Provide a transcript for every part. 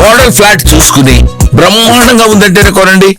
Model flat చూసుకుని బ్రహ్మాండంగా ఉందంటేనే కొనండి.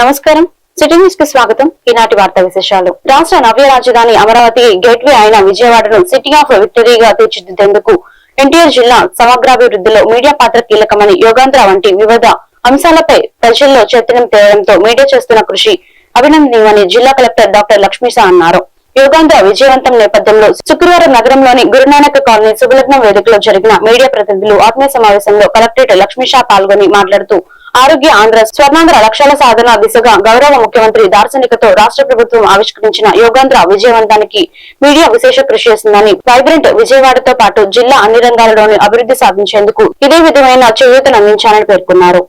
నమస్కారం. సిటీ న్యూస్కి స్వాగతం. ఈనాటి వార్తా విశేషాలు. రాష్ట్ర నవ్య రాజధాని అమరావతి గేట్వే అయిన విజయవాడను సిటీ ఆఫ్ విక్టరీగా తీర్చిదిద్దేందుకు ఎన్టీఆర్ జిల్లా సమగ్రాభివృద్ధిలో మీడియా పాత్ర కీలకమని యోగాంధ్ర వంటి వివిధ అంశాలపై ప్రజల్లో చైతన్యం తేవడంతో మీడియా చేస్తున్న కృషి అభినందనీయమని జిల్లా కలెక్టర్ డాక్టర్ లక్ష్మీశా అన్నారు. యోగాంధ్ర విజయవంతం నేపథ్యంలో శుక్రవారం నగరంలోని గురునానక్ కాలనీ శుభలగ్నం వేదికలో జరిగిన మీడియా ప్రతినిధులు ఆత్మీయ సమావేశంలో కలెక్టరేట్ లక్ష్మీషా పాల్గొని మాట్లాడుతూ ఆరోగ్య ఆంధ్ర స్వర్ణాంధ్ర లక్ష్యాల సాధన దిశగా గౌరవ ముఖ్యమంత్రి దార్శనికతో రాష్ట్ర ప్రభుత్వం ఆవిష్కరించిన యోగాంధ్ర విజయవంతానికి మీడియా విశేష కృషి చేసిందని వైబ్రెంట్ విజయవాడతో పాటు జిల్లా అన్ని రంగాలలోనూ అభివృద్ధి సాధించేందుకు ఇదే విధమైన చేయూతను అందించాలని పేర్కొన్నారు.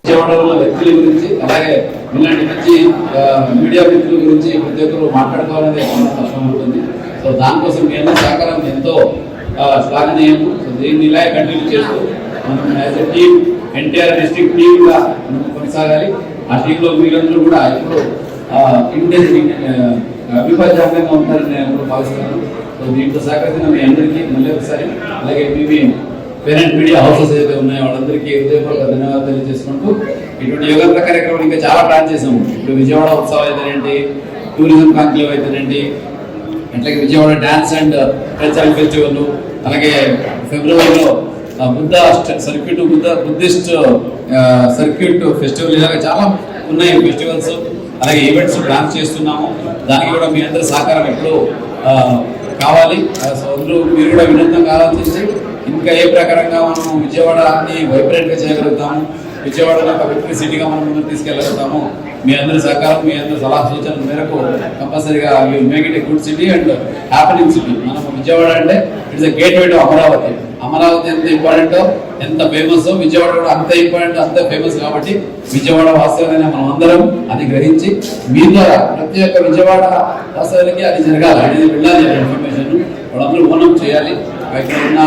సో దానికోసం మీ సహకారం ఎంతో శ్లాఘనీయం దీన్ని ఇలా కంటిన్యూ చేస్తూ మనం as a team NTR district టీమ్గా కొనసాగాలి. ఆ టీంలో మీరందరూ కూడా ఇప్పుడు ఇంటెలిజెంట్ అభిప్రాయంగా ఉంటారని నేను ఎప్పుడు భావిస్తున్నాను. సో దీంట్లో సహకరించిన మీ అందరికీ మళ్ళీ ఒకసారి అలాగే మీ పేరెంట్ మీడియా హౌసెస్ ఏదైతే ఉన్నాయో వాళ్ళందరికీ హృదయపూర్వక ధన్యవాదాలు తెలియజేసుకుంటూ ఇటువంటి యోగాంధ్ర కార్యక్రమం ఇంకా చాలా ప్లాన్ చేసాము ఇప్పుడు విజయవాడ ఉత్సవం అయితేనేంటి టూరిజం కాంక్లేవ్ అయితేనేంటి అట్లాగే Vijayawada dance and cultural festival అలాగే ఫిబ్రవరిలో Buddha circuit Buddha Buddhist circuit festival ఇలాగ చాలా ఉన్నాయి ఫెస్టివల్స్. అలాగే ఈవెంట్స్ ప్లాన్ చేస్తున్నాము. దానికి కూడా మీ అందరి సహకారం ఎప్పుడు కావాలి. సో అందరూ మీరు కూడా వినూత్నంగా ఆలోచించి ఇంకా ఏ ప్రకారంగా మనం విజయవాడని వైబ్రెంట్గా చేయగలుగుతాము? విజయవాడలో ఒక విక్టరీ సిటీగా మనం ముందుకు తీసుకెళ్ళగలుగుతాము? మీ అందరి సహకారం మీ అందరి సలహా సూచన మేరకు కంపల్సరీగా make it a good city and happening city మనం విజయవాడ అంటే it's gateway to Amaravati. Amaravati ఎంత ఇంపార్టెంటో ఎంత ఫేమస్ విజయవాడ కూడా అంత ఇంపార్టెంట్ అంత ఫేమస్ కాబట్టి విజయవాడ వాస్తవంగానే మనం అందరం అది గ్రహించి మీ ద్వారా ప్రతి ఒక్క విజయవాడ వాస్తవానికి అది జరగాలి. అనేది వెళ్ళాలి ఇన్ఫర్మేషన్ వాళ్ళందరూ ఓనం చేయాలి. ఇక్కడ ఉన్న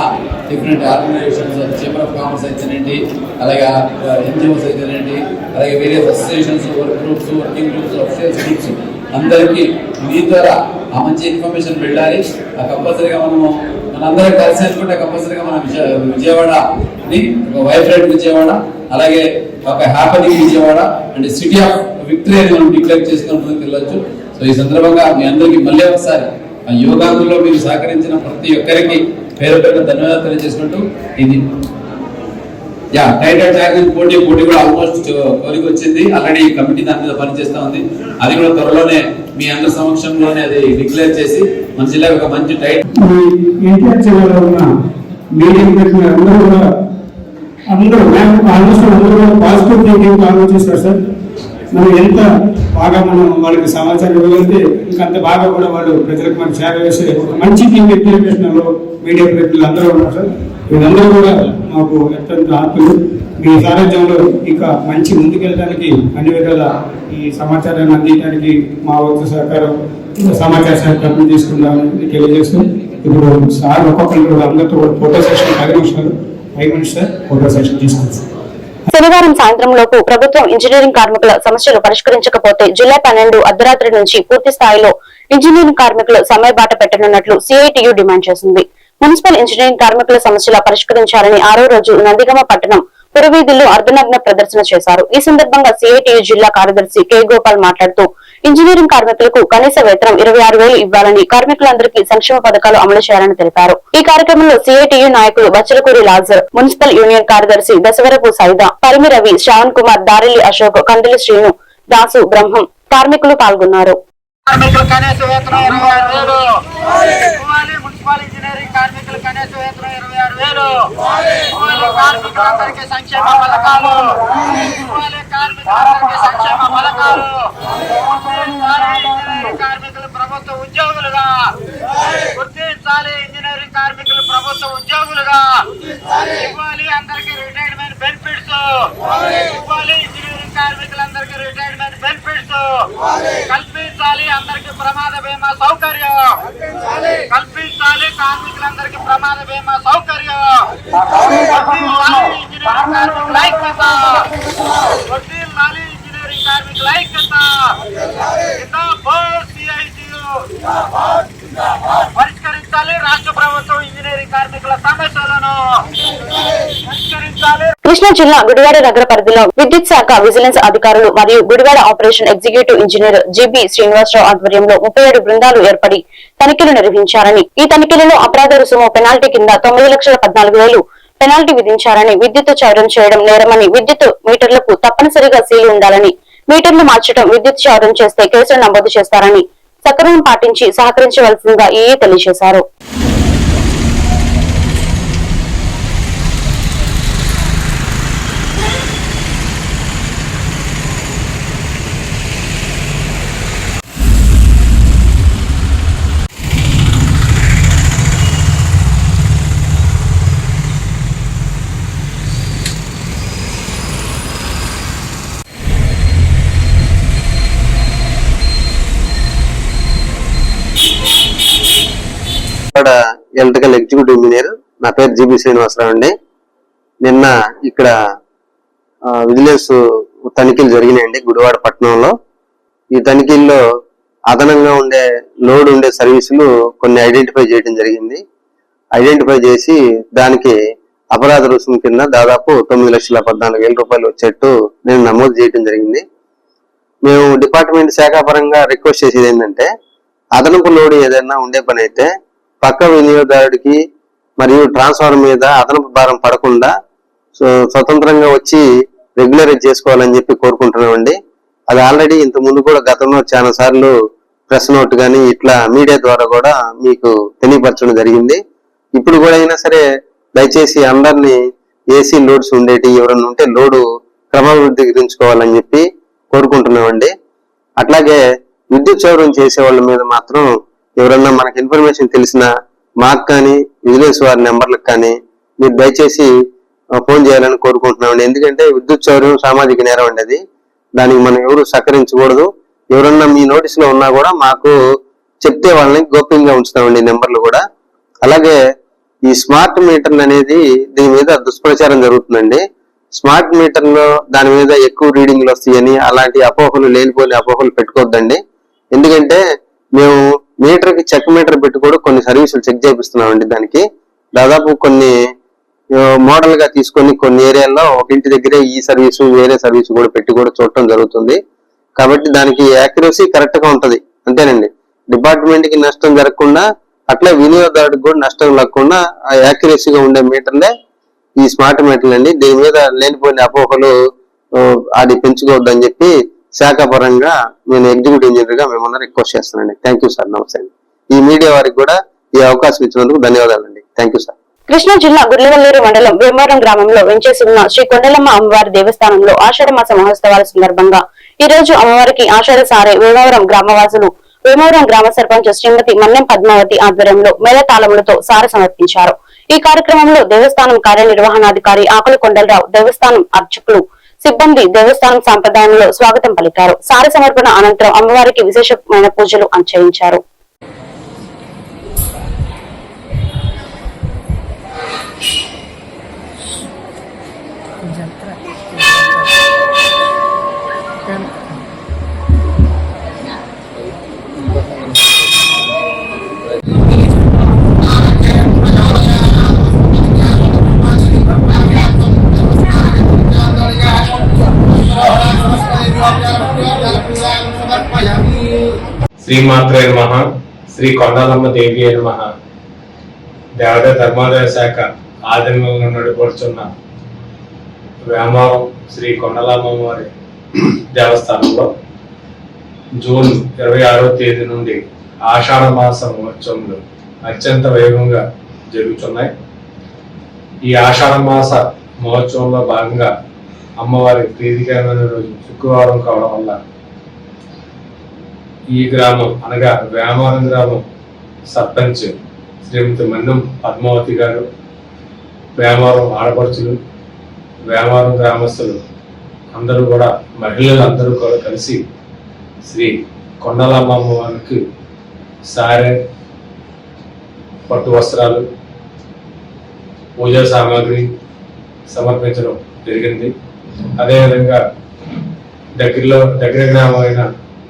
different organisations chamber of commerce అయితేనేంటి అలాగే uh, ఎన్జిఓస్ అయితేనేంటి అలాగే various associations work groups working groups officials groups అందరికీ మీ ద్వారా ఆ మంచి ఇన్ఫర్మేషన్ వెళ్ళాలి. ఆ కంపల్సరీగా మనము మనందరం కలిసి అనుకుంటే కంపల్సరీగా మన విజయవాడ విజయవాడని ఒక వైబ్రెంట్ విజయవాడ అలాగే ఒక happening Vijayawada and city of victory అని మనం డిక్లేర్ చేసుకుని ముందుకు వెళ్ళొచ్చు. సో ఈ సందర్భంగా మీ అందరికీ మళ్ళీ ఒకసారి ఆ యోగాంధ్రలో మీరు సహకరించిన ప్రతి ఒక్కరికి పేరు పేరు ధన్యవాదాలు తెలియజేసినట్టు ఇది. యా టైటర్ ట్యాగ్ పోటీ పోటీ కూడా ఆల్మోస్ట్ uh, కోరిక వచ్చింది. ఆల్రెడీ కమిటీ దాని మీద పనిచేస్తా ఉంది. అది కూడా త్వరలోనే మీ అందరి సమక్షంలోనే అది డిక్లేర్ చేసి మన జిల్లా ఒక మంచి టైట్ ఎన్టీఆర్ జిల్లాలో ఉన్న మీడియం పెట్టిన అందరూ కూడా అందరూ ఆల్మోస్ట్ అందరూ పాజిటివ్ థింకింగ్ ఆలోచిస్తారు సార్ మనం ఎంత బాగా మనం వాళ్ళకి సమాచారం ఇవ్వగలిగితే ఇంకంత బాగా కూడా వాళ్ళు ప్రజలకు మన సేవ చేసే మంచి టీం ఇంప్లిమెంటేషన్లో మీడియా ప్రతినిధులు అందరూ ఉన్నారు సార్. వీళ్ళందరూ కూడా మాకు అత్యంత ఆత్మలు మీ సారథ్యంలో ఇంకా మంచి ముందుకెళ్ళడానికి అన్ని విధాల ఈ సమాచారాన్ని అందించడానికి మా వంతు సహకారం సమాచార సహకారం తీసుకుందామని తెలియజేస్తూ ఇప్పుడు సార్ ఒక్కొక్కరు అందరితో ఫోటో సెషన్ పది నిమిషాలు five minutes sir photo session తీసుకుంటాం సార్. శనివారం సాయంత్రం లోపు ప్రభుత్వం ఇంజనీరింగ్ కార్మికుల సమస్యలు పరిష్కరించకపోతే జూలై పన్నెండు అర్ధరాత్రి నుంచి పూర్తి స్థాయిలో ఇంజనీరింగ్ కార్మికులు సమయబాట బాట పెట్టనున్నట్లు సిఐటియు డిమాండ్ చేసింది. మున్సిపల్ ఇంజనీరింగ్ కార్మికుల సమస్యల పరిష్కరించాలని ఆరో రోజు నందిగమ పట్టణం పురవీధుల్లో అర్ధనగ్న ప్రదర్శన చేశారు. ఈ సందర్భంగా సిఐటియు జిల్లా కార్యదర్శి కె. గోపాల్ మాట్లాడుతూ ఇంజనీరింగ్ కార్మికులకు కనీస వేతనం ఇరవై ఆరు వేలు ఇవ్వాలని కార్మికులందరికీ సంక్షేమ పథకాలు అమలు చేయాలని తెలిపారు. ఈ కార్యక్రమంలో సిఐటియు నాయకులు బచ్చలకూరి లాజర్ మున్సిపల్ యూనియన్ కార్యదర్శి దశవరపు సైదా పరిమి రవి శ్రావణ్ కుమార్ దారిలి అశోక్ కందిలి శ్రీను దాసు బ్రహ్మం కార్మికులు పాల్గొన్నారు. కార్మికులు కనీస వేతనం ఇరవై ఆరు వేలు. మున్సిపల్ ఇంజనీరింగ్ పథకాలు ఇవ్వాలి కార్మికులందరికీ సంక్షేమ పథకాలు. ఇవ్వాలి కార్మికులందరికీ సంక్షేమ పథకాలు. గుర్తించాలి ఇంజనీరింగ్ కార్మికులు ప్రభుత్వ ఉద్యోగులుగా. గుర్తించాలి ఇంజనీరింగ్ కార్మికులు ప్రభుత్వ ఉద్యోగులుగా. ఇవ్వాలి అందరికీ రిటైర్మెంట్ బెనిఫిట్స్ ఇవ్వాలి ఇంజనీరింగ్ కార్మికులందరికీ రిటైర్మెంట్ బెనిఫిట్స్ కల్పించాలి అందరికి ప్రమాద బీమా సౌకర్యం. కల్పించాలి కార్మికులందరికి ప్రమాద బీమా సౌకర్యం. ఇంజనీరింగ్ కార్మికుల ఐక్యత. వర్ధిల్లాలి ఇంజనీరింగ్ కార్మికుల ఐక్యత. జిందాబాద్ పరిష్కరించాలి రాష్ట్ర ప్రభుత్వం ఇంజనీరింగ్ కార్మికుల సమస్యలను పరిష్కరించాలి కృష్ణా జిల్లా గుడివాడ నగర పరిధిలో విద్యుత్ శాఖ విజిలెన్స్ అధికారులు మరియు Gudivada operation executive engineer GB Srinivasarao ఆధ్వర్యంలో ముప్పై ఏడు బృందాలు ఏర్పడి తనిఖీలు నిర్వహించారని ఈ తనిఖీలలో అపరాధ రుసుము పెనాల్టీ కింద తొమ్మిది లక్షల పద్నాలుగు వేలు పెనాల్టీ విధించారని విద్యుత్ చౌర్యం చేయడం నేరమని విద్యుత్ మీటర్లకు తప్పనిసరిగా సీలు ఉండాలని మీటర్లు మార్చడం విద్యుత్ చౌర్యం చేస్తే కేసులు నమోదు చేస్తారని సక్రమం పాటించి సహకరించవలసిందిగా ఈ తెలియజేశారు? ఇక్కడ ఎలక్ట్రికల్ ఎగ్జిక్యూటివ్ ఇంజనీర్. నా పేరు జీబీ శ్రీనివాసరావు అండి. నిన్న ఇక్కడ విజిలెన్స్ తనిఖీలు జరిగినాయండి గుడివాడ పట్టణంలో. ఈ తనిఖీల్లో అదనంగా ఉండే లోడ్ ఉండే సర్వీసులు కొన్ని ఐడెంటిఫై చేయడం జరిగింది. ఐడెంటిఫై చేసి దానికి అపరాధ రుసుము కింద దాదాపు తొమ్మిది లక్షల పద్నాలుగు వేల రూపాయలు వచ్చేట్టు నేను నమోదు చేయడం జరిగింది. మేము డిపార్ట్మెంట్ శాఖాపరంగా రిక్వెస్ట్ చేసేది ఏంటంటే అదనపు లోడ్ ఏదైనా ఉండే పని అయితే పక్క వినియోగదారుడికి మరియు ట్రాన్స్ఫార్మర్ మీద అదనపు భారం పడకుండా సో స్వతంత్రంగా వచ్చి రెగ్యులరైజ్ చేసుకోవాలని చెప్పి కోరుకుంటున్నామండి. అది ఆల్రెడీ ఇంత ముందు కూడా గతంలో చాలా సార్లు ప్రెస్ నోట్ కానీ ఇట్లా మీడియా ద్వారా కూడా మీకు తెలియపరచడం జరిగింది. ఇప్పుడు కూడా అయినా సరే దయచేసి అందరినీ ఏసీ లోడ్స్ ఉండేటి ఎవరన్నా ఉంటే లోడు క్రమబద్ధీకరించుకోవాలని చెప్పి కోరుకుంటున్నామండి. అట్లాగే విద్యుత్ చౌర్యం చేసే వాళ్ళ మీద మాత్రం ఎవరన్నా మనకు ఇన్ఫర్మేషన్ తెలిసిన మాకు కానీ విజిలెన్స్ వారి నెంబర్లకు కానీ మీరు దయచేసి ఫోన్ చేయాలని కోరుకుంటున్నామండి. ఎందుకంటే విద్యుత్ చౌర్యం సామాజిక నేరం అండి అది. దానికి మనం ఎవరు సహకరించకూడదు. ఎవరన్నా మీ నోటీసులో ఉన్నా కూడా మాకు చెప్తే వాళ్ళని గోప్యంగా ఉంచుతామండి నెంబర్లు కూడా. అలాగే ఈ స్మార్ట్ మీటర్లు అనేది దీని మీద దుష్ప్రచారం జరుగుతుందండి. స్మార్ట్ మీటర్లో దాని మీద ఎక్కువ రీడింగ్లు వస్తాయని అలాంటి అపోహలు లేనిపోని అపోహలు పెట్టుకోవద్దండి. ఎందుకంటే మేము మీటర్కి చెక్ మీటర్ పెట్టి కూడా కొన్ని సర్వీసులు చెక్ చేపిస్తున్నామండి దానికి. దాదాపు కొన్ని మోడల్గా తీసుకొని కొన్ని ఏరియాల్లో ఒక ఇంటి దగ్గరే ఈ సర్వీసు వేరే సర్వీసు కూడా పెట్టి కూడా చూడటం జరుగుతుంది. కాబట్టి దానికి యాక్యురసీ కరెక్ట్గా ఉంటది. అంతేనండి. డిపార్ట్మెంట్కి నష్టం జరగకుండా అట్లా వినియోగదారుడికి కూడా నష్టం లేకుండా ఆ యాక్యురసీగా ఉండే మీటర్లే ఈ స్మార్ట్ మీటర్లు అండి దీని మీద లేనిపోయిన అపోహలు అది పెంచుకోవద్దని చెప్పి శాఖ పరంగా నేను ఎగ్జిక్యూటివ్ ఇంజనీర్గా మిమ్మల్ని రిక్వెస్ట్ చేస్తానండి థ్యాంక్ యూ సార్ నమస్తే ఈ మీడియా వారికి కూడా ఈ అవకాశం ఇచ్చినందుకు ధన్యవాదాలండి. థ్యాంక్ యూ సార్ కృష్ణా జిల్లా గుర్లవల్లేరు మండలం భీమవరం గ్రామంలో వెంచేసి ఉన్న శ్రీ కొండలమ్మ అమ్మవారి దేవస్థానంలో ఆషాఢ మాస మహోత్సవాల సందర్భంగా ఈ రోజు అమ్మవారికి ఆషాఢ సారే వేమవరం గ్రామవాసులు వేమవరం గ్రామ సర్పంచ్ శ్రీమతి మన్నెం పద్మావతి ఆధ్వర్యంలో మేళతాళములతో సార సమర్పించారు. ఈ కార్యక్రమంలో దేవస్థానం కార్యనిర్వహణాధికారి ఆకుల కొండలరావు దేవస్థానం అర్చకులు సిబ్బంది దేవస్థానం సాంప్రదాయంలో స్వాగతం పలికారు. సార సమర్పణ అనంతరం అమ్మవారికి విశేషమైన పూజలు అంచయించారు. శ్రీమాత్రే నమ. శ్రీ కొండాలమ్మ దేవి నమ. దేవత ధర్మాదాయ శాఖ ఆధీనంలో నడుపడుచున్న వేమవరం శ్రీ కొండలమ్మ వారి దేవస్థానంలో జూన్ ఇరవై ఆరో తేదీ నుండి ఆషాఢ మాస మహోత్సవములు అత్యంత వైభవంగా జరుగుతున్నాయి. ఈ ఆషాఢ మాస మహోత్సవంలో భాగంగా అమ్మవారి ప్రీతికరమైన రోజు శుక్రవారం కావడం వల్ల ఈ గ్రామం అనగా వేమారం గ్రామం సర్పంచ్ శ్రీమతి మన్నం పద్మావతి గారు వేమారం ఆడపడుచులు వేమారం గ్రామస్తులు అందరూ కూడా మహిళలు అందరూ కూడా కలిసి శ్రీ కొండలమ్మమ్మ వారికి సారె పట్టు వస్త్రాలు పూజా సామాగ్రి సమర్పించడం జరిగింది. అదేవిధంగా దగ్గరలో దగ్గర గ్రామమైన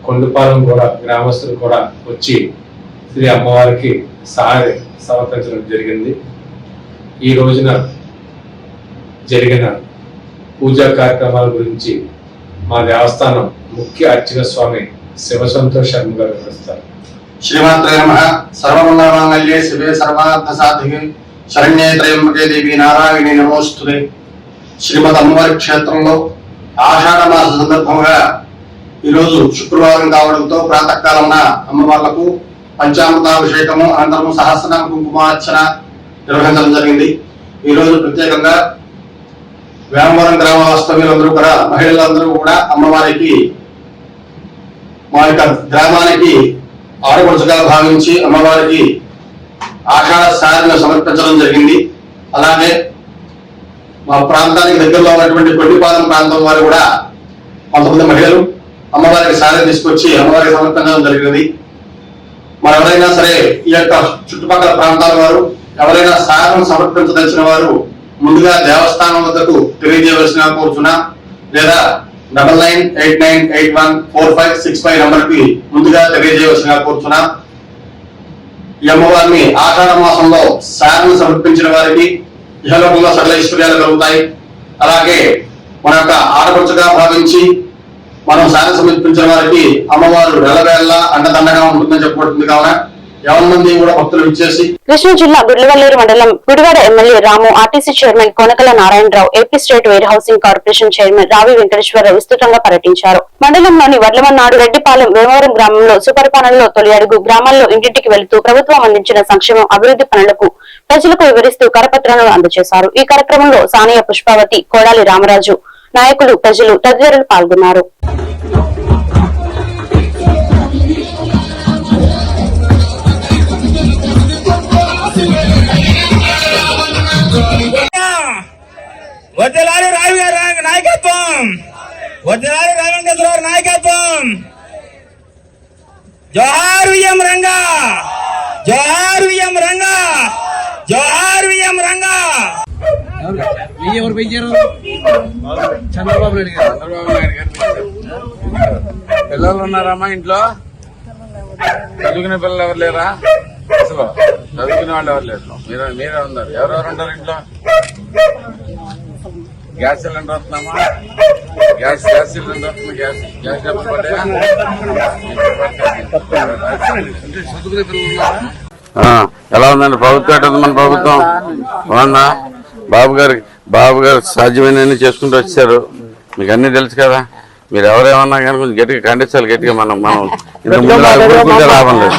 కొండపాలెం కూడా గ్రామస్తులు కూడా వచ్చి శ్రీ అమ్మవారికి సారి సమర్పించడం జరిగింది. ఈ రోజున జరిగిన పూజా కార్యక్రమాల గురించి మా దేవస్థానం ముఖ్య అర్చక స్వామి శివసంతోష్ శర్మ గారు వివరిస్తారు. శ్రీమాత్రే నమ. సర్వమంగళమాంగళ్యే శివే సర్వార్థ సాధికే శరణ్యే త్రయంబకే దేవి నారాయణి నమోస్తుతే. శ్రీమద్ అమ్మవారి క్షేత్రంలో ఆషాఢ మాస సందర్భంగా ఈరోజు శుక్రవారం కావడంతో ప్రాతకాలమున అమ్మవార్లకు పంచామృతాభిషేకము అనంతరం సహస్రనామ కుంకుమార్చన నిర్వహించడం జరిగింది. ఈరోజు ప్రత్యేకంగా వేమవరం గ్రామవాస్తవ్యులందరూ కూడా మహిళలందరూ కూడా అమ్మవారికి మా యొక్క గ్రామానికి ఆడపడుచుగా భావించి అమ్మవారికి ఆషాఢ సారిని సమర్పించడం జరిగింది. అలాగే మా ప్రాంతానికి దగ్గరలో ఉన్నటువంటి కొద్దిపాలెం ప్రాంతం వారు కూడా కొంతమంది మహిళలు అమ్మవారికి సాయం తీసుకొచ్చి అమ్మవారికి సమర్పించడం జరిగింది మరి ఎవరైనా సరే ఈ యొక్క చుట్టుపక్కల ప్రాంతాల వారు ఎవరైనా సాయం సమర్పించదలిచిన వారు ముందుగా దేవస్థానం వద్దకు తెలియజేయవలసిన కోరుచున్నా లేదా double nine eight nine eight one four five six five నంబర్కి ముందుగా తెలియజేయవలసిన కోరుచున్నా. ఈ అమ్మవారిని ఆషాఢ మాసంలో సాయం సమర్పించిన వారికి ఇహలోకంలో సకల ఐశ్వర్యాలు కలుగుతాయి. అలాగే మన యొక్క ఆడపడుచుగా భావించి మనం సారం సమర్పించిన వారికి అమ్మవారు వెలవేళ్ళ అండదండగా ఉంటుందని చెప్పబడుతుంది కావున కృష్ణా జిల్లా గుడ్లవల్లేరు మండలం Gudivada MLA Ramu RTC chairman Konakala Narayanarao AP state warehousing corporation chairman Ravi Venkateswararao విస్తృతంగా పర్యటించారు. మండలంలోని వడ్లమన్నాడు రెడ్డిపాలెం వేమవరం గ్రామంలో సుపరిపాలనలో తొలి అడుగు గ్రామాల్లో ఇంటింటికి వెళుతూ ప్రభుత్వం అందించిన సంక్షేమం అభివృద్ధి పనులకు ప్రజలకు వివరిస్తూ కరపత్రాలను అందజేశారు. ఈ కార్యక్రమంలో సానియా పుష్పావతి కోడాలి రామరాజు నాయకులు ప్రజలు తదితరులు పాల్గొన్నారు. వద్దలాలి రావి నాయకత్వం! వద్దలాలి రామేంద్రరావు నాయకత్వం! జోహార్ విఎం రంగా! జోహార్ విఎం రంగా! జోహార్ విఎం రంగా! పిల్లలు ఉన్నారమ్మా ఇంట్లో? చదువుకునే పిల్లలు ఎవరు లేరా? అసలు చదువుకునే వాళ్ళు ఎవరు లేరు? మీరే మీరే ఉన్నారు. ఎవరెవరు ఉంటారు ఇంట్లో? గ్యాస్ సిలిండర్ వస్తున్నామా గ్యాస్ గ్యాస్ సిలిండర్ వస్తుంది. గ్యాస్ గ్యాస్ డబ్బులు పడ్డాయా? చదువుకునే పిల్లలు ఉన్నారా? ఆ, ఎలా ఉందండి? ప్రభుత్వం ఎట్లా ఉంది మన ప్రభుత్వం? బాగుందా? బాబు గారు బాబు గారు సాధ్యమైనన్ని చేసుకుంటూ వచ్చారు. మీకు అన్నీ తెలుసు కదా? మీరు ఎవరేమన్నా కానీ కొంచెం గట్టిగా ఖండించాలి గట్టిగా మనం మనం ఇంత లాభం లేదు.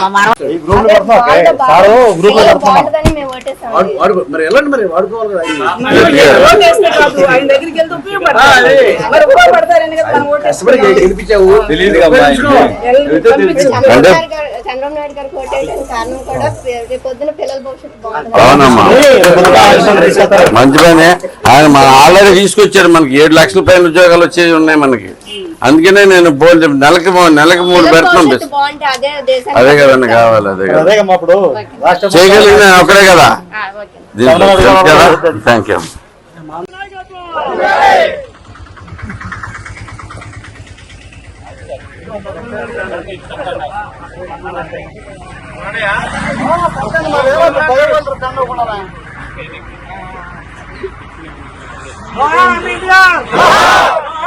అంటే చంద్రబాబు నాయుడు గారికి ఓటేయడానికి కారణం కూడా రేపు పొద్దున పిల్లల భవిష్యత్తు బాగుంటుంది. అవునమ్మా. మంచి పని. ఆయన మన ఆల్రెడీ తీసుకొచ్చారు మనకి ఏడు లక్షల పైన ఉద్యోగాలు వచ్చేవి ఉన్నాయి మనకి. అందుకనే నేను బోల్ నెలకి నెలకి మూడు పెడుతున్నాం అదే కదండి కావాలి అదే కదా. చేయగలిగిన నేను ఒక్కడే కదా. థ్యాంక్ యూ జోహార్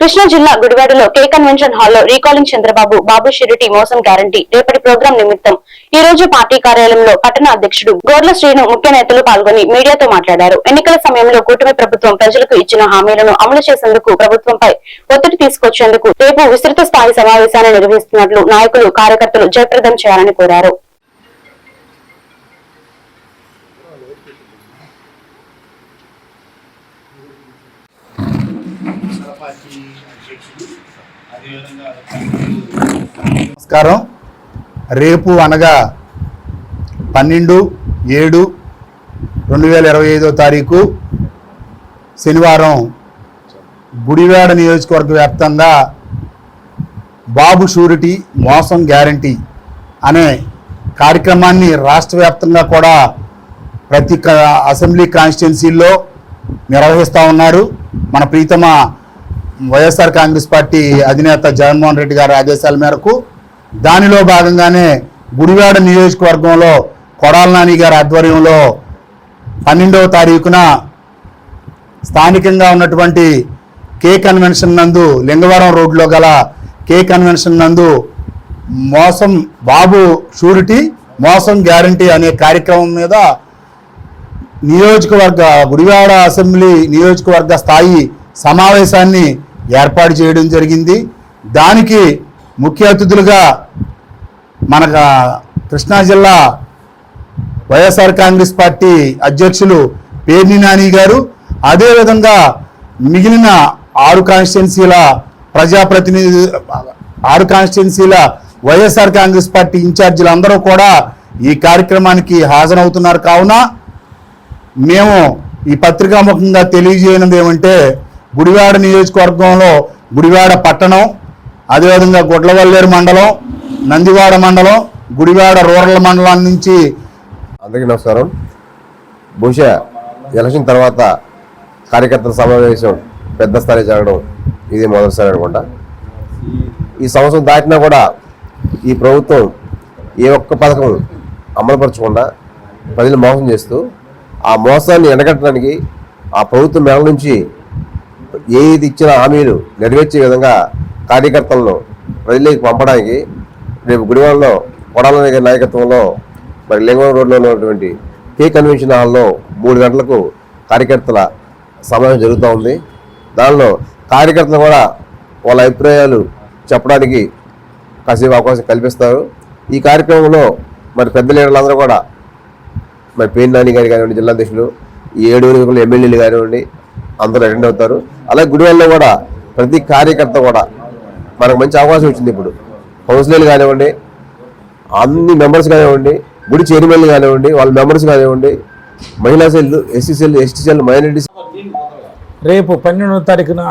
కృష్ణా జిల్లా గుడివాడలో కే కన్వెన్షన్ హాల్లో రీకాలింగ్ చంద్రబాబు బాబు షిరిటి మోసం గ్యారంటీ రేపటి ప్రోగ్రాం నిమిత్తం. ఈ రోజు పార్టీ కార్యాలయంలో పట్టణ అధ్యక్షుడు గోర్ల శ్రీను ముఖ్య నేతలు పాల్గొని మీడియాతో మాట్లాడారు. ఎన్నికల సమయంలో కూటమి ప్రభుత్వం ప్రజలకు ఇచ్చిన హామీలను అమలు చేసేందుకు ప్రభుత్వంపై ఒత్తిడి తీసుకొచ్చేందుకు రేపు విస్తృత స్థాయి సమావేశాన్ని నిర్వహిస్తున్నట్లు నాయకులు కార్యకర్తలు జయప్రదం చేయాలని కోరారు. నమస్కారం. రేపు అనగా పన్నెండు ఏడు రెండు వేల ఇరవై ఐదో తారీఖు శనివారం గుడివాడ నియోజకవర్గ వ్యాప్తంగా బాబు షూరిటీ మోసం గ్యారంటీ అనే కార్యక్రమాన్ని రాష్ట్ర వ్యాప్తంగా కూడా ప్రతి అసెంబ్లీ కాన్స్టిట్యున్సీల్లో నిర్వహిస్తూ ఉన్నారు. మన ప్రీతమ వైఎస్ఆర్ కాంగ్రెస్ పార్టీ అధినేత జగన్మోహన్ రెడ్డి గారి ఆదేశాల మేరకు దానిలో భాగంగానే గుడివాడ నియోజకవర్గంలో కొడాల నాని గారి ఆధ్వర్యంలో పన్నెండవ తారీఖున స్థానికంగా ఉన్నటువంటి కే కన్వెన్షన్ నందు లింగవరం రోడ్లో గల కే కన్వెన్షన్ నందు మోసం బాబు షూరిటీ మోసం గ్యారంటీ అనే కార్యక్రమం మీద నియోజకవర్గ గుడివాడ అసెంబ్లీ నియోజకవర్గ స్థాయి సమావేశాన్ని ఏర్పాటు చేయడం జరిగింది. దానికి ముఖ్య అతిథులుగా మన కృష్ణా జిల్లా వైఎస్ఆర్ కాంగ్రెస్ పార్టీ అధ్యక్షులు పేర్ని నాని గారు. అదేవిధంగా మిగిలిన ఆరు కాన్స్టిట్యున్సీల ప్రజాప్రతినిధి ఆరు కాన్స్టిట్యున్సీల వైఎస్ఆర్ కాంగ్రెస్ పార్టీ ఇన్ఛార్జీలు అందరూ కూడా ఈ కార్యక్రమానికి హాజరవుతున్నారు. కావున మేము ఈ పత్రికాముఖంగా తెలియజేయనిది ఏమంటే గుడివాడ నియోజకవర్గంలో గుడివాడ పట్టణం అదేవిధంగా గుడ్లవల్లేరు మండలం నందివాడ మండలం గుడివాడ రూరల్ మండలం నుంచి అందరికీ నమస్కారం. బహుశా ఎలక్షన్ తర్వాత కార్యకర్తల సమావేశం పెద్ద స్థాయి జరగడం ఇది మొదటిసారి అనుకుంటా. ఈ సంవత్సరం దాటినా కూడా ఈ ప్రభుత్వం ఏ ఒక్క పథకం అమలుపరచకుండా ప్రజలు మోసం చేస్తూ ఆ మోసాన్ని ఎండగట్టడానికి ఆ ప్రభుత్వం మేళ నుంచి ఏది ఇచ్చిన హామీలు నెరవేర్చే విధంగా కార్యకర్తలను ప్రజలకు పంపడానికి రేపు గుడివాడలో కొడాల నాయకత్వంలో మరి లింగవరం రోడ్లో ఉన్నటువంటి టీ కన్వెన్షన్ హాల్లో మూడు గంటలకు కార్యకర్తల సమావేశం జరుగుతూ ఉంది. దానిలో కార్యకర్తలు కూడా వాళ్ళ అభిప్రాయాలు చెప్పడానికి కాసేపు అవకాశం కల్పిస్తారు. ఈ కార్యక్రమంలో మరి పెద్ద లీడర్లందరూ కూడా మరి పేరు నాని గారు కానివ్వండి జిల్లా అధ్యక్షులు ఈ ఏడుగురు ఎమ్మెల్యేలు కానివ్వండి అందరూ అటెండ్ అవుతారు. అలాగే గుడివల్లో కూడా ప్రతి కార్యకర్త కూడా మనకు మంచి అవకాశం వచ్చింది ఇప్పుడు. కౌన్సిలర్లు కానివ్వండి అన్ని మెంబర్స్ కానివ్వండి గుడి చైర్మన్లు కానివ్వండి వాళ్ళ మెంబర్స్ కానివ్వండి మహిళా cell SC cell ST cell minority రేపు పన్నెండవ తారీఖున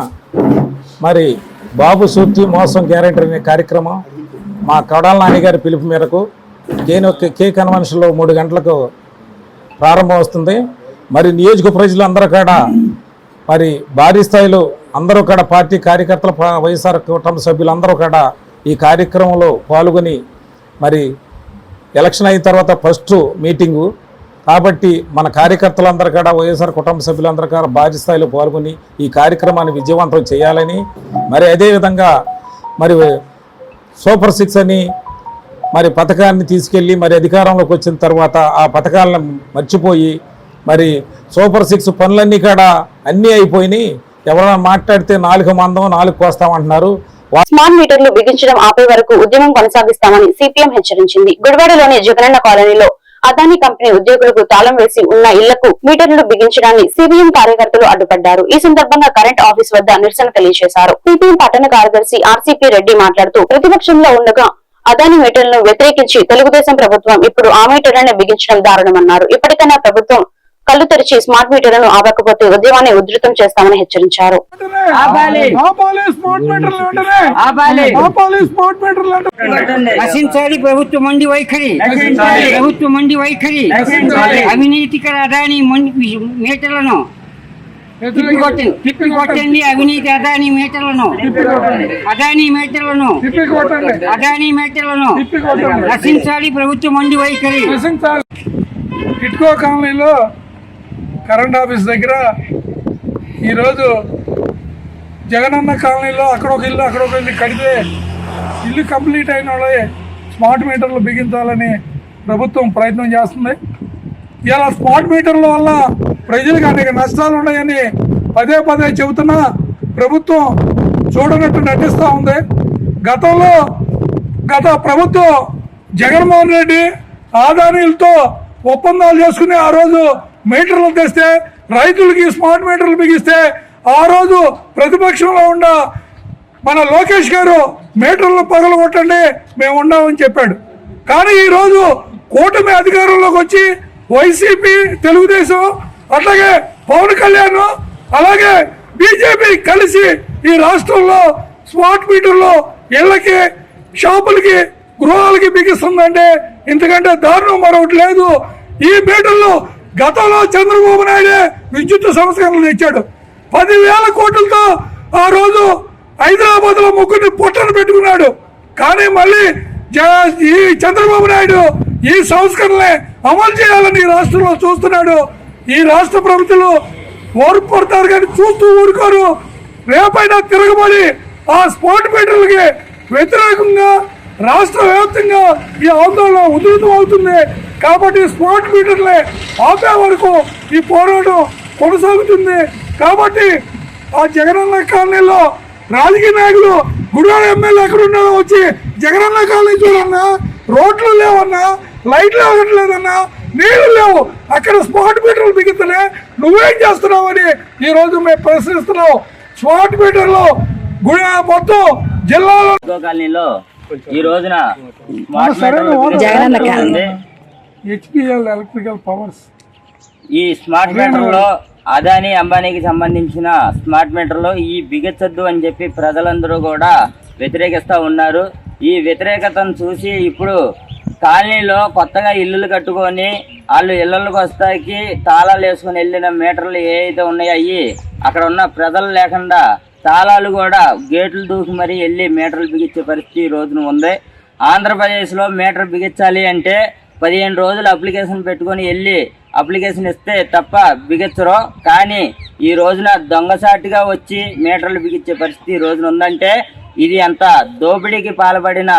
మరి బాబు సూర్తి మోసం గ్యారెంటీ అనే కార్యక్రమం మా కడాల నాన్నగారి పిలుపు మేరకు కేను కే కన్వెన్షన్లో మూడు గంటలకు ప్రారంభం వస్తుంది. మరి నియోజక ప్రజలందరూ కూడా మరి భారీ స్థాయిలో అందరూ కూడా పార్టీ కార్యకర్తల వైఎస్ఆర్ కుటుంబ సభ్యులందరూ కూడా ఈ కార్యక్రమంలో పాల్గొని మరి ఎలక్షన్ అయిన తర్వాత ఫస్ట్ మీటింగు. కాబట్టి మన కార్యకర్తలందరూ కూడా వైఎస్ఆర్ కుటుంబ సభ్యులందరూ కూడా భారీ స్థాయిలో పాల్గొని ఈ కార్యక్రమాన్ని విజయవంతం చేయాలని మరి అదేవిధంగా మరి సూపర్ సిక్స్ అని మరి పథకాన్ని తీసుకెళ్ళి మరి అధికారంలోకి వచ్చిన తర్వాత ఆ పథకాలను మర్చిపోయి మరి సూపర్ సిక్స్ పనులన్నీ కూడా అన్నీ అయిపోయినాయి. ఎవరైనా మాట్లాడితే నాలుగు మందం నాలుగు కోస్తామంటున్నారు. స్మార్ట్ మీటర్లు బిగించడం ఆపే వరకు ఉద్యమం కొనసాగిస్తామని సిపిఎం హెచ్చరించింది. గుడివాడలోని జగనన్న కాలనీలో అదాని కంపెనీ ఉద్యోగులకు తాళం వేసి ఉన్న ఇళ్ళకు మీటర్లు బిగించడాన్ని సిపిఎం కార్యకర్తలు అడ్డుపడ్డారు. ఈ సందర్భంగా కరెంట్ ఆఫీస్ వద్ద నిరసన తెలియజేశారు. సిపిఎం పట్టణ కార్యదర్శి ఆర్సీపీ రెడ్డి మాట్లాడుతూ ప్రతిపక్షంలో ఉండగా అదాని మీటర్లను వ్యతిరేకించి తెలుగుదేశం ప్రభుత్వం ఇప్పుడు ఆ మీటర్లను బిగించడం దారుణమన్నారు. ఇప్పటికైనా ప్రభుత్వం కళ్ళు తెరిచి స్మార్ట్ మీటర్లను ఆపకపోతే ఉద్యమాన్ని ఉధృతం చేస్తామని హెచ్చరించారు. నశించాలి ప్రభుత్వ మండి వైఖరి. ప్రభుత్వ మండి వైఖరి. అవినీతికర అదాని మీటర్లను. తిప్పికొట్టండి. అవినీతి అదాని మీటర్లను. అదాని మీటర్లను. అదాని మీటర్లను. నశించాలి ప్రభుత్వ మండి వైఖరి. టిట్కో కాలనీలో కరెంట్ ఆఫీస్ దగ్గర ఈరోజు జగనన్న కాలనీలో అక్కడ ఒక ఇల్లు అక్కడ ఒక ఇల్లు కడితే ఇల్లు కంప్లీట్ అయిన వాళ్ళే స్మార్ట్ మీటర్లు బిగించాలని ప్రభుత్వం ప్రయత్నం చేస్తుంది. ఇలా స్మార్ట్ మీటర్ల వల్ల ప్రజలకు అనేక నష్టాలు ఉన్నాయని పదే పదే చెబుతున్నా ప్రభుత్వం చూడనట్టు నటిస్తూ ఉంది. గతంలో గత ప్రభుత్వం జగన్మోహన్ రెడ్డి ఆదానీలతో ఒప్పందాలు చేసుకుని ఆ రోజు మీటర్లు తెస్తే రైతులకి స్మార్ట్ మీటర్లు బిగిస్తే ఆ రోజు ప్రతిపక్షంలో ఉన్న మన లోకేష్ గారు మీటర్లు పగలు కొట్టండి మేము ఉన్నామని చెప్పాడు. కానీ ఈరోజు కూటమి అధికారంలోకి వచ్చి వైసీపీ తెలుగుదేశం అట్లాగే పవన్ కళ్యాణ్ అలాగే బీజేపీ కలిసి ఈ రాష్ట్రంలో స్మార్ట్ మీటర్లు ఇళ్ళకి షాపులకి గృహాలకి బిగిస్తుందంటే ఇంతకంటే దారుణం మరొకటి లేదు. ఈ మీటర్లు గతంలో చంద్రబాబు నాయుడే విద్యుత్ సంస్కరణలు ఇచ్చాడు. పదివేల కోట్లతో ఆ రోజు హైదరాబాద్లో ముగ్గురిని పొట్టను పెట్టుకున్నాడు. కానీ మళ్ళీ జ- ఈ చంద్రబాబు నాయుడు ఈ సంస్కరణలే అమలు చేయాలని రాష్ట్రంలో చూస్తున్నాడు. ఈ రాష్ట్ర ప్రభుత్వం ఓర్పు పడతారు కానీ చూస్తూ ఊరుకోరు. రేపైనా తిరగబడి ఆ స్పాట్ మీటర్లకి వ్యతిరేకంగా రాష్ట్ర వ్యాప్తంగా ఈ ఆందోళన ఉధృతం అవుతుంది కాబట్టి స్మార్ట్ మీటర్లే ఆపే వరకు ఈ పోరాటం కొనసాగుతుంది. కాబట్టి ఆ జగనన్న కాలనీలో రాజకీయ నాయకులు గుడివాడ ఎమ్మెల్యే ఎక్కడ ఉన్నారో వచ్చి జగనన్న కాలనీ చూడన్నా రోడ్లు లేవన్నా లైట్లు ఇవ్వట్లేదన్నా నీళ్ళు లేవు. అక్కడ స్మార్ట్ మీటర్లు బిగుతున్నాయి నువ్వేం చేస్తున్నావని ఈ రోజు మేము ప్రశ్నిస్తున్నాం. స్మార్ట్ మీటర్లు గుడి మొత్తం జిల్లాలో కాలనీలో ఈ రోజున Jagananna colony. HPL electrical powers ఈ స్మార్ట్ మీటర్లో అదాని అంబానీకి సంబంధించిన స్మార్ట్ మీటర్లో ఈ బిగచ్చొద్దు అని చెప్పి ప్రజలందరూ కూడా వ్యతిరేకిస్తూ ఉన్నారు. ఈ వ్యతిరేకతను చూసి ఇప్పుడు కాలనీలో కొత్తగా ఇల్లులు కట్టుకొని వాళ్ళు ఇళ్ళకి వస్తాకి తాళాలు వేసుకొని వెళ్ళిన మీటర్లు ఏ అయితే ఉన్నాయో అవి అక్కడ ఉన్న ప్రజలు లేకుండా తాళాలు కూడా గేట్లు దూకి మరీ వెళ్ళి మీటర్లు బిగించే పరిస్థితి ఈ రోజున ఉంది. ఆంధ్రప్రదేశ్లో మీటర్ బిగించాలి అంటే పదిహేను రోజులు అప్లికేషన్ పెట్టుకొని వెళ్ళి అప్లికేషన్ ఇస్తే తప్ప బిగించరు కానీ ఈ రోజున దొంగసాటిగా వచ్చి మీటర్లు బిగించే పరిస్థితి ఈ రోజున ఉందంటే ఇది అంత దోపిడీకి పాల్పడిన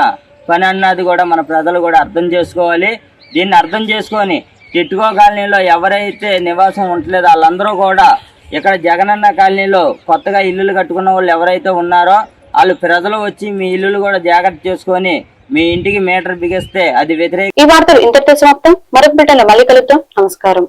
పని అన్నది కూడా మన ప్రజలు కూడా అర్థం చేసుకోవాలి. దీన్ని అర్థం చేసుకొని టిట్టుకో కాలనీలో ఎవరైతే నివాసం ఉండలేదో వాళ్ళందరూ కూడా ఇక్కడ జగనన్న కాలనీలో కొత్తగా ఇల్లులు కట్టుకున్న వాళ్ళు ఎవరైతే ఉన్నారో వాళ్ళు ప్రజలు వచ్చి మీ ఇల్లులు కూడా జాగ్రత్త చేసుకొని మీ ఇంటికి మీటర్ బిగిస్తే అది వ్యతిరేక ఈ వార్తలు ఇంతటితో సమాప్తం మరొక బిడ్డలో మళ్ళీ కలుద్దాం. నమస్కారం.